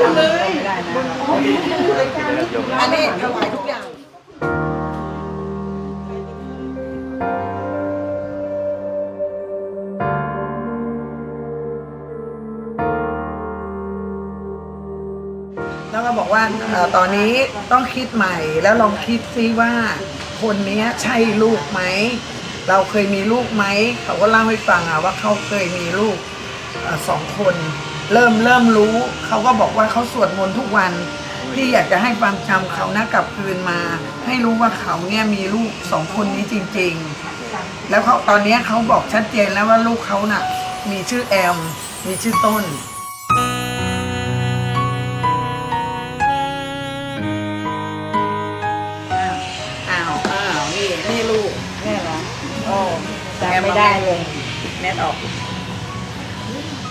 จำเลยไม่ได้นะอันนี้ถวายทุกอย่างแล้วก็บอกว่าเอ่อตอนนี้ต้องคิดใหม่แล้วลองคิดซิว่า คนเนี้ยใช่ลูกไหม เราเคยมีลูกไหม เขาก็เล่าให้ฟังอะว่าเขาเคยมีลูกเอ่อสองคน เริ่มเริ่มรู้เขาก็บอกว่าเขาสวดมนต์ทุกวันพี่อยากจะให้ความจำเขานะกลับคืนมา ให้รู้ว่าเขาเนี่ยมีลูกสองคนนี้จริง ๆ แล้วเขาตอนเนี้ยเขาบอกชัดเจนแล้วว่าลูกเขาน่ะ มีชื่อแอม มีชื่อต้น อ้าวอ้าวนี่นี่ลูกนี่เหรอโอ้จำไม่ได้เลย แนทออก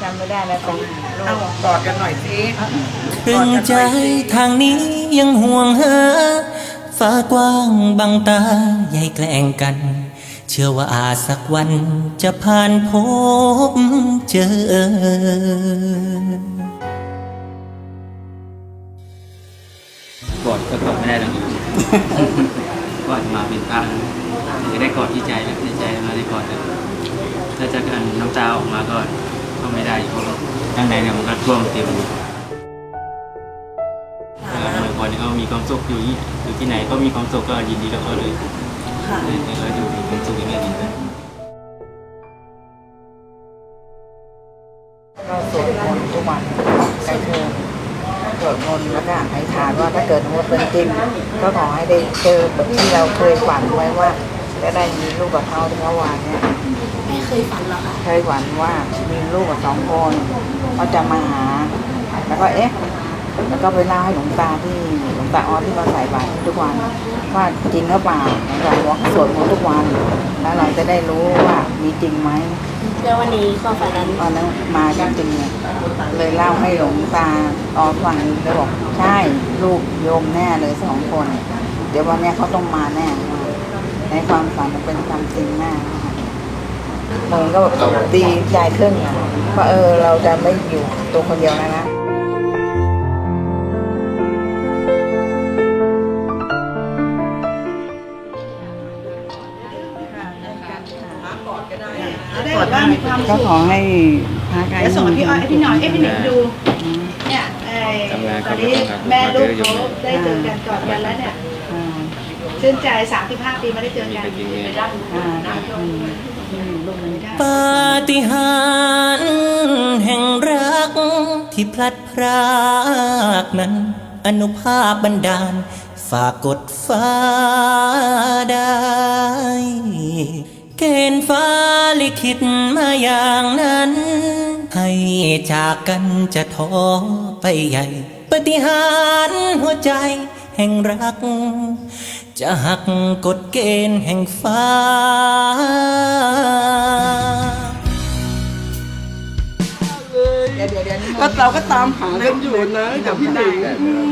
จำไม่ได้แล้วเป็นลูเอากกอดกันหน่อยสิตรึงใจทางนี้ยังห่วงหาฟ้ากว้างบังตาใหญ่แกล้งกัน เชื่อว่าอาจสักวันจะผ่านพบเจอ กอดก็กอดไม่ได้หรอกกอดมาเป็นพังจะได้กอดที่ใจแล้วที่ใจมาได้กอดแล้วถ้าจะกันน้ำตาออกมาก็ก็ ไม่ได้เพราะข้างในเนี่ยมันก็ท่วมเต็มแล้วเมื่อก่อนเขามีความสุขอยู่ที่อยู่ที่ไหนก็มีความสุขก็ยินดีกับเขาเลยเลยเราอยู่มีความสุขอย่างนี้ดีเลยก็สวดมนต์ทุกวันใกล้เทอมสวดมนต์แล้วก็อธิษฐานว่าถ้าเกิดว่าเป็นจริงก็ขอให้ได้เจอแบบที่เราเคยฝันไว้ว่า จะได้มีลูกกับเขาที่เขาวานเนี่ยไม่เคยฝันหรอกค่ะเคยฝันว่ามีลูกกับสองคนเขาจะมาหา แล้วก็เอ๊ะแล้วก็ไปเล่าให้หลวงตาที่หลวงตาออสที่มาใส่บาตรทุกวันว่าจริงหรือเปล่าหลวงตาบอกว่าสวดมนต์ทุกวัน แล้วเราจะได้รู้ว่ามีจริงไหมแล้ววันนี้ความฝันนั้นตอนนั้นมาจริงๆเนี่ยเลยเล่าให้หลวงตาออสฟังเลยบอกใช่ลูกโยมแน่เลยสองคน เดี๋ยววันเนี้ยเขาต้องมาแน่ ในความฝันมันเป็นความจริงแน่มันก็แบบดีใจขึ้นอะว่าเออเราจะไม่อยู่ตัวคนเดียวแล้วนะกอดว่ามีความก็ขอให้พระกายแล้วส่งให้พี่อ้อยให้พี่หน่อยให้พี่หนิงดู เนี่ยไอ้ตอนนี้แม่ลูกเขาได้เจอกันกอดกันแล้วเนี่ย อ่า ชื่นใจ 35 ปีไม่ได้เจอกันอ่าอืมอืมลูกมันปาฏิหาริย์แห่งรักที่พลัดพรากนั้น อนุภาพบันดาล ฝากกดฟ้าได้ เกณฑ์ฟ้าลิขิตมาอย่างนั้น ให้จากกันจะท้อไปใหญ่ ปฏิหารย์หัวใจแห่งรัก จะหักกฎเกณฑ์แห่งฟ้า เดี๋ยวเดี๋ยวเดี๋ยวก็เราก็ตามหากันอยู่นะกับพี่หนิงอืม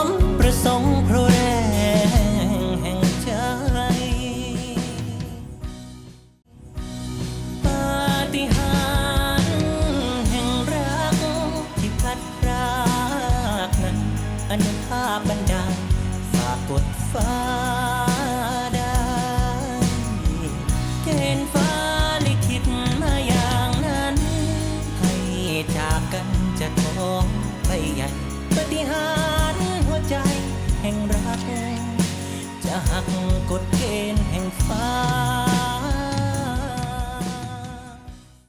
มป กดฟ้าได้เกณฑ์ฟ้าลิขิตมาอย่างนั้น ให้จากกันจะท้องไปใหญ่ปฏิหารหัวใจแห่งรัก จะหักกฎเกณฑ์แห่งฟ้า